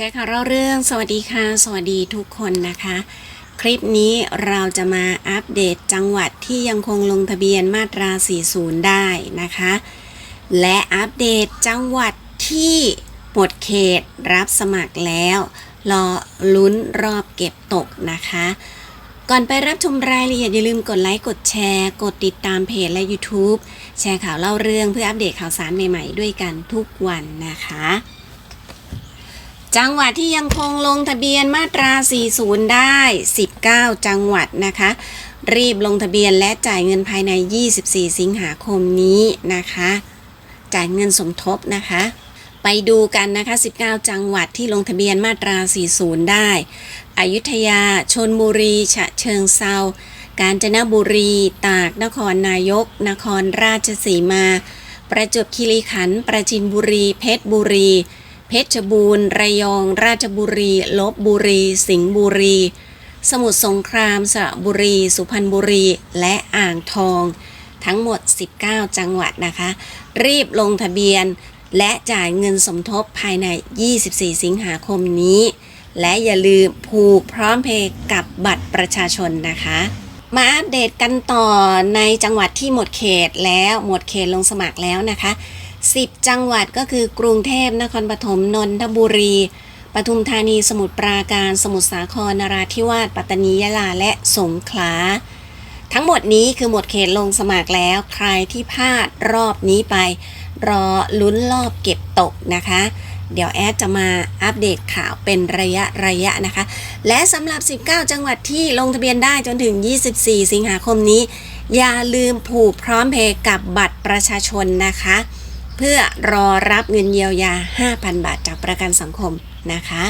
ชร์ข่าวเล่าเรื่องสวัสดีค่ะ สวัสดีทุกคนนะคะ คลิปนี้เราจะมาอัปเดตจังหวัดที่ยังคงลงทะเบียนมาตรา 40 ได้นะคะ และอัปเดตจังหวัดที่หมดเขตรับสมัครแล้ว รอลุ้นรอบเก็บตกนะคะ ก่อนไปรับชมรายละเอียดอย่าลืมกดไลค์กดแชร์ กดติดตามเพจและ YouTube แชร์ข่าวเล่าเรื่องเพื่ออัปเดตข่าวสารใหม่ๆ ด้วยกันทุกวันนะคะ จังหวัดที่ยังคงลงทะเบียนมาตรา 40 ได้ 19 จังหวัดนะคะ รีบลงทะเบียนและจ่ายเงินภายใน 24 สิงหาคมนี้นะคะ จ่ายเงินสมทบนะคะ ไปดูกันนะคะ 19 จังหวัดที่ลงทะเบียนมาตรา 40 ได้ อยุธยา ชนบุรี ฉะเชิงเซา กาญจนบุรี ตาก นครนายก นครราชสีมา ประจวบคีรีขันธ์ ประจินบุรี เพชรบุรี เพชรบูรณ์ ระยอง ราชบุรี ลบบุรี สิงห์บุรี สมุทรสงครามสระบุรี สุพรรณบุรี และอ่างทอง ทั้งหมด 19 จังหวัดนะคะ รีบลงทะเบียน และจ่ายเงินสมทบภายใน 24 สิงหาคมนี้ และอย่าลืมผูกพร้อมเพย์กับบัตรประชาชนนะคะมาอัปเดตกันต่อในจังหวัดที่หมดเขตแล้วหมดเขตลงสมัครแล้วนะคะ 10 จังหวัดก็คือกรุงเทพนครปฐมนนทบุรีปทุมธานีสมุทรปราการสมุทรสาครนราธิวาสปัตตานียะลาและสงขลา ทั้งหมดนี้คือหมดเขตลงสมัครแล้ว ใครที่พลาดรอบนี้ไป รอลุ้นรอบเก็บตกนะคะ เดี๋ยวแอดจะมาอัปเดตข่าวเป็นระยะระยะนะคะ และสำหรับ 19 จังหวัดที่ลงทะเบียนได้จนถึง 24 สิงหาคมนี้ อย่าลืมผูกพร้อมเพย์กับบัตรประชาชนนะคะ เพื่อรอรับเงินเยียวยา 5,000 บาทจากประกันสังคมนะคะ